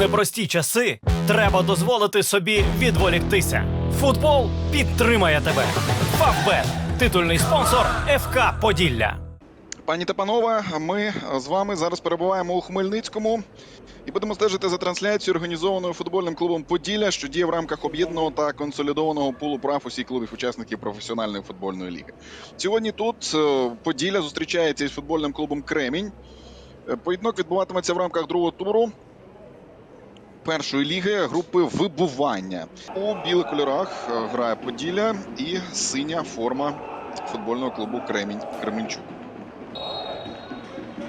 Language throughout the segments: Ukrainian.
непрості часи треба дозволити собі відволіктися. Футбол підтримає тебе. Фавбет титульний спонсор ФК Поділля. Пані та панове, ми з вами зараз перебуваємо у Хмельницькому і будемо стежити за трансляцією, організованою футбольним клубом Поділля, що діє в рамках об'єднаного та консолідованого пулу прав усіх клубів учасників професіональної футбольної ліги. Сьогодні тут е, Поділля зустрічається із футбольним клубом Кремінь. Е, Поєдинок відбуватиметься в рамках другого туру. Першої ліги групи вибування у білих кольорах е, грає Поділля і синя форма футбольного клубу Кремінь Кременчук.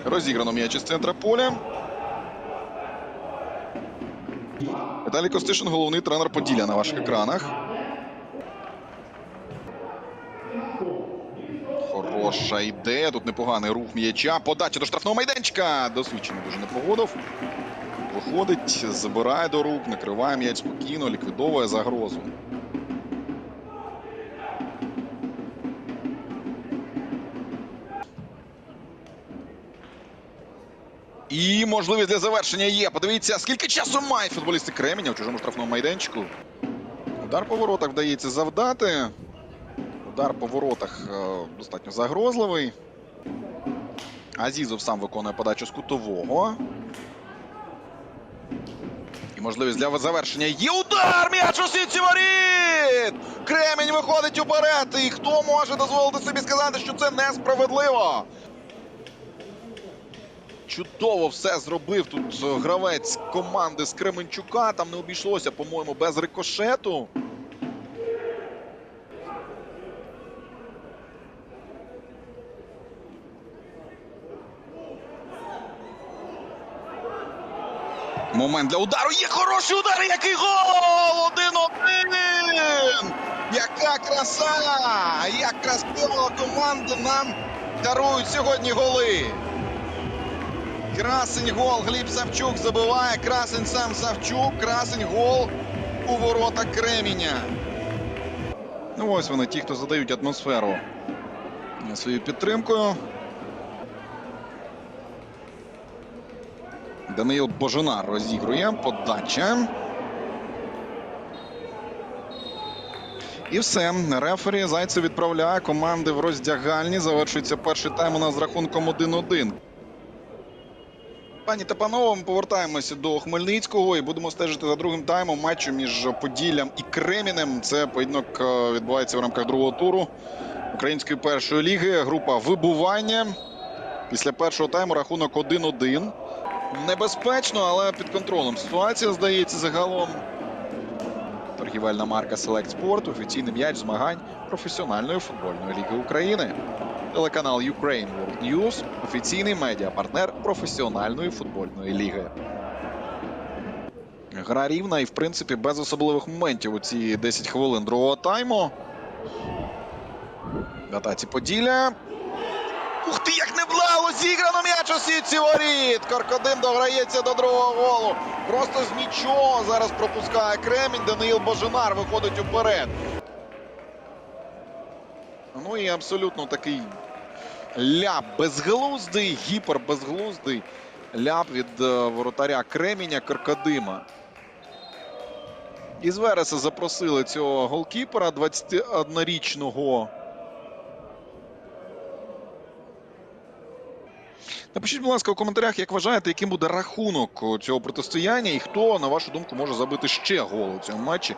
Розіграно м'яч із центра поля. Віталій Костишин, головний тренер Поділля на ваших екранах. Хороша ідея. Тут непоганий рух м'яча. Подача до штрафного майданчика. Досвідчений дуже не погодив. Виходить, забирає до рук, накриває м'яч спокійно, ліквідовує загрозу. І можливість для завершення є. Подивіться, скільки часу мають футболісти Кременя у чужому штрафному майданчику. Удар по воротах вдається завдати. Удар по воротах е, достатньо загрозливий. Азізов сам виконує подачу з кутового. Можливість для завершення є удар! М'яч у сітці воріт! Кремінь виходить уперед. І хто може дозволити собі сказати, що це несправедливо? Чудово все зробив тут гравець команди з Кременчука. Там не обійшлося, по-моєму, без рикошету. Момент для удару. Є хороший удар. Який гол! Один-один! Яка краса! Як красиво команди нам дарують сьогодні голи. Красень гол. Гліб Савчук забиває. Красень сам Савчук. Красень гол у ворота Креміня. Ну ось вони, ті, хто задають атмосферу своєю підтримкою. Даниїл Божинар розігрує. Подача. І все. Рефері Зайцев відправляє команди в роздягальні. Завершується перший тайм у нас з рахунком 1-1. Пані та панове, ми повертаємося до Хмельницького і будемо стежити за другим таймом матчу між Поділлям і Кремінем. Це поєдинок е, відбувається в рамках другого туру української першої ліги. Група вибування. Після першого тайму рахунок 1-1. Небезпечно, але під контролем. Ситуація здається загалом. Торгівельна марка Select Sport, офіційний м'яч змагань професіональної футбольної ліги України. Телеканал Ukraine World News – офіційний медіапартнер професіональної футбольної ліги. Гра рівна і, в принципі, без особливих моментів у ці 10 хвилин другого тайму. В атаці Поділля. Ух ти, як не влало! Зіграно м'яч у сітці воріт! Каркадим дограється до другого голу. Просто з нічого зараз пропускає Кремінь. Даниїл Божинар виходить уперед. Ну і абсолютно такий ляп безглуздий, гіпербезглуздий ляп від е, воротаря Креміня Каркадима. Із Вереса запросили цього голкіпера 21-річного. Напишіть, будь ласка, у коментарях, як вважаєте, яким буде рахунок цього протистояння і хто, на вашу думку, може забити ще гол у цьому матчі.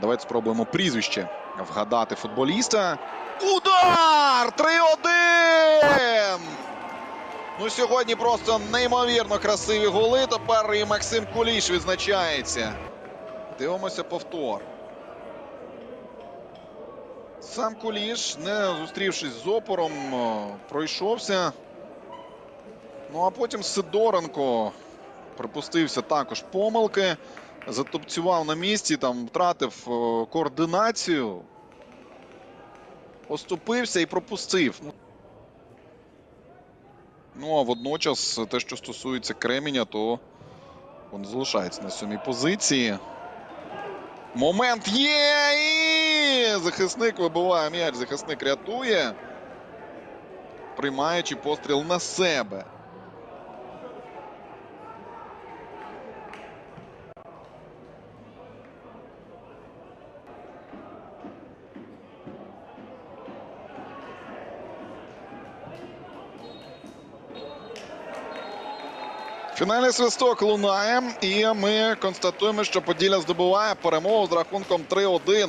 Давайте спробуємо прізвище вгадати футболіста. Удар! 3-1! Ну, сьогодні просто неймовірно красиві голи. Тепер і Максим Куліш відзначається. Дивимося повтор. Сам Куліш, не зустрівшись з опором, пройшовся. Ну а потім Сидоренко припустився також помилки, затопцював на місці, там втратив е, координацію, оступився і пропустив. Ну, а водночас те, що стосується Кременя, то він залишається на сьомій позиції. Момент є! І захисник вибиває м'яч, захисник рятує, приймаючи постріл на себе. Фінальний свисток лунає, і ми констатуємо, що Поділля здобуває перемогу з рахунком 3-1.